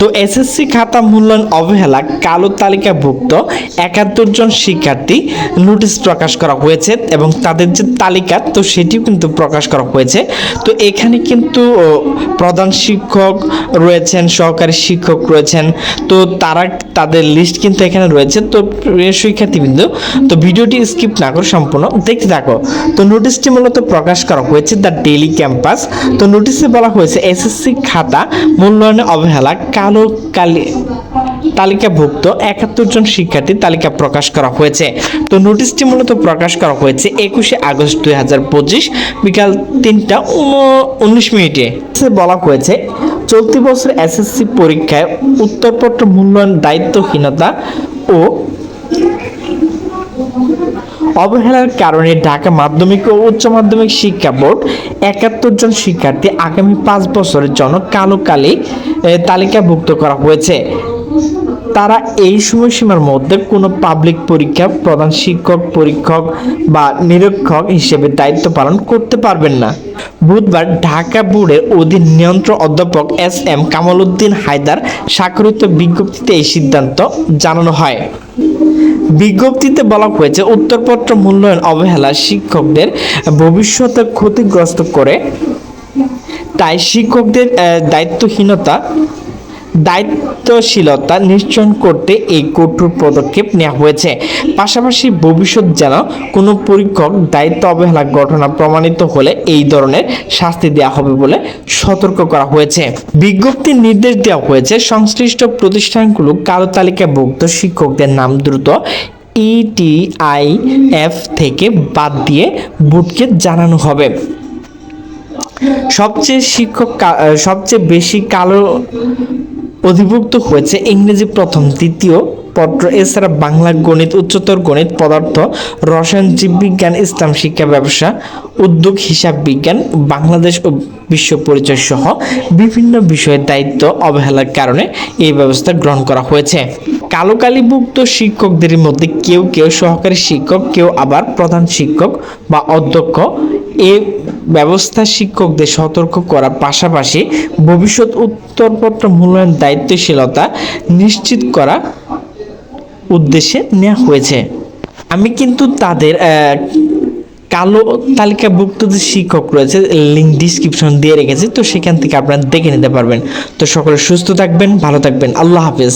তো এসএসসি খাতা মূল্যায়ন অবহেলা কালো তালিকাভুক্ত একাত্তর জন শিক্ষার্থী নোটিশ প্রকাশ করা হয়েছে এবং তাদের যে তালিকা, তো সেটিও কিন্তু প্রকাশ করা হয়েছে। তো এখানে কিন্তু প্রধান শিক্ষক রয়েছেন, সহকারী শিক্ষক রয়েছেন। তো তারা, তাদের লিস্ট কিন্তু এখানে রয়েছে। তো শিক্ষার্থীবৃন্দ, তো ভিডিওটি স্কিপ না করে সম্পূর্ণ দেখতে থাকো। তো নোটিশটি মূলত প্রকাশ করা হয়েছে দ্য ডেইলি ক্যাম্পাস। তো নোটিশে বলা হয়েছে এসএসসি খাতা মূল্যায়নে অবহেলা কালো কালি তালিকাভুক্ত একাত্তর জন শিক্ষার্থীর তালিকা প্রকাশ করা হয়েছে। তো নোটিশটি মূলত প্রকাশ করা হয়েছে একুশে আগস্ট দুই হাজার পঁচিশ বিকাল তিনটা উনিশ মিনিটে। বলা হয়েছে, চলতি বছর এসএসসি পরীক্ষায় উত্তরপত্র মূল্যায়ন দায়িত্বহীনতা ও অবহেলার কারণে ঢাকা মাধ্যমিক ও উচ্চ মাধ্যমিক শিক্ষা বোর্ড একাত্তর জন শিক্ষার্থী আগামী পাঁচ বছরের জন্য কালো কালি তালিকাভুক্ত করা হয়েছে। তারা এই সময়সীমার মধ্যে কোনো পাবলিক পরীক্ষা, প্রধান শিক্ষক, পরীক্ষক বা নিরীক্ষক হিসেবে দায়িত্ব পালন করতে পারবেন না। বুধবার ঢাকা বোর্ডের অধীন নিয়ন্ত্রণ অধ্যাপক এস এম কামাল উদ্দিন হায়দার স্বাক্ষরিত বিজ্ঞপ্তিতে এই সিদ্ধান্ত জানানো হয়। বিজ্ঞপ্তিতে বলা হয়েছে, উত্তরপত্র মূল্যায়ন অবহেলা শিক্ষকদের ভবিষ্যতে ক্ষতিগ্রস্ত করে। তাই শিক্ষকদের দায়িত্বহীনতা দায়িত্বশীলতা নিশ্চয়ন করতে এই কঠোর পদক্ষেপ নেওয়া হয়েছে। পাশাপাশি ভবিষ্যৎ যেন কোনো পরীক্ষক দায়িত্ব অবহেলা ঘটনা প্রমাণিত হলে এই ধরনের শাস্তি দেওয়া হবে বলে সতর্ক করা হয়েছে। বিজ্ঞপ্তির নির্দেশ দেওয়া হয়েছে, সংশ্লিষ্ট প্রতিষ্ঠানগুলো কালো তালিকাভুক্ত শিক্ষকদের নাম দ্রুত E ইটিআইএফ থেকে বাদ দিয়ে বোর্ডকে জানানো হবে। সবচেয়ে শিক্ষক সবচেয়ে বেশি কালো অধিভুক্ত হয়েছে ইংরেজি প্রথম, দ্বিতীয় পত্র, এছাড়া বাংলা গণিত, উচ্চতর গণিত, পদার্থ, রসায়ন, জীববিজ্ঞান, ইসলাম শিক্ষা ব্যবসা, উদ্যোগ, হিসাব বিজ্ঞান, বাংলাদেশ ও বিশ্ব পরিচয় সহ বিভিন্ন বিষয়ের দায়িত্ব অবহেলার কারণে এই ব্যবস্থা গ্রহণ করা হয়েছে। কালো কালিভুক্ত শিক্ষকদের মধ্যে কেউ কেউ সহকারী শিক্ষক, কেউ আবার প্রধান শিক্ষক বা অধ্যক্ষ। এ ব্যবস্থা শিক্ষকদের সতর্ক করার পাশাপাশি ভবিষ্যৎ উত্তরপত্র মূল্যায়ন দায়িত্বশীলতা নিশ্চিত করা উদ্দেশ্যে নেওয়া হয়েছে। আমি কিন্তু তাদের কালো তালিকাভুক্ত যে শিক্ষক রয়েছে লিঙ্ক ডিসক্রিপশন দিয়ে রেখেছি, তো সেখান থেকে আপনারা দেখে নিতে পারবেন। তো সকলে সুস্থ থাকবেন, ভালো থাকবেন, আল্লাহ হাফেজ।